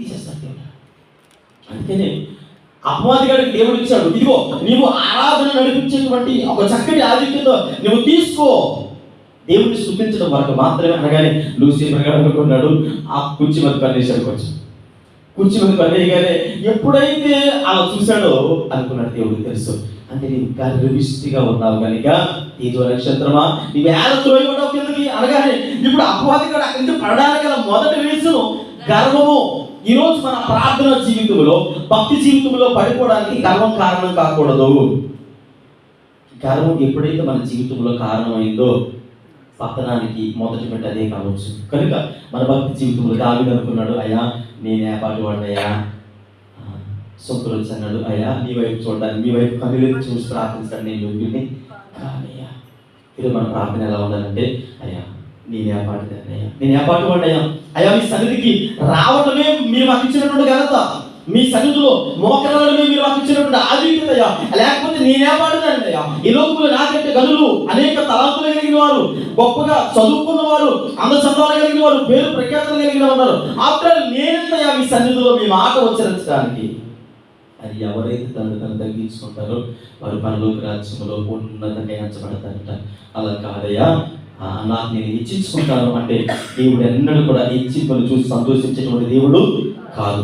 తీసేస్తాడు దేవుడు అందుకనే అపవాదిగాడికి దేవుడు ఇచ్చాడు ఇదిగో నీవు ఆరాధన నడిపించేటువంటి ఒక చక్కటి ఆధిక్యత నువ్వు తీసుకో. దేవుడిని స్థుతించడం వరకు మాత్రమే అనగానే లూసిఫర్ గారు అనుకున్నాడు ఆ కుర్చీ మీద పనిచేశాడు కొంచెం. కుర్చీ మీద పనిచేయగానే ఎప్పుడైతే అలా చూశాడో అనుకున్నాడు దేవుడికి తెలుసు అంటే నీవు గర్విష్టిగా ఉన్నావు కనుక తేజో నక్షత్రమా నీవు ఏడ త్రోయబడ్డావు కింద అనగానే ఇప్పుడు అపవాది కూడా అక్కడి నుంచి పడడానికి గల మొదటి రీజన్ గర్వము. ఈ రోజు మన ప్రార్థన జీవితంలో భక్తి జీవితంలో పడిపోవడానికి గర్వం కారణం కాకూడదు. గర్వం ఎప్పుడైతే మన జీవితంలో కారణమైందో పతనానికి మొదటి పెట్టి అదే కావచ్చు. కనుక మన భక్తి జీవితంలో దావిది అనుకున్నాడు అయ్యా నేను ఏపాటు వాడినయ్యా. సొంతలు వచ్చి అన్నాడు అయ్యా మీ వైపు చూడడానికి మీ వైపు కనులేదు చూసి ప్రార్థించాను నేను కానీ ఈరోజు మన ప్రార్థన ఎలా ఉండాలంటే అయ్యా నేను ఏపాటు అయ్యా నేను ఏపాటు వాడయ్యా అయ్యా మీ సన్నిధికి రావటమే మీరు మాకు ఇచ్చినటువంటి ఘనత. మీ సన్నిధిలో మోకరమే మీరు మాకు ఇచ్చినటువంటి ఆధిక్యతయ్యా లేకపోతే నేనే అయ్యా ఈ లోకంలో నాకంటే గనులు అనేక తలాంతులు కలిగిన వారు గొప్పగా చదువుకున్న వారు అందచందాలు కలిగిన వారు పేరు ప్రఖ్యాతలు కలిగిన ఉన్నారు. ఆఫ్టర్ నేనంతయ్యా మీ సన్నిధిలో మీ మాట ఉచ్చరించడానికి? అది ఎవరైతే తను తను తగ్గించుకుంటారో వారు పరలోక రాజ్యంలో ఉన్నతంగా ఎంచబడతారట. అలా కాదయ్యా. నాకు నేను ఇచ్చించుకుంటాను అంటే దేవుడు ఎన్నడూ కూడా హెచ్చింపులు చూసి సంతోషించేటువంటి దేవుడు కాదు.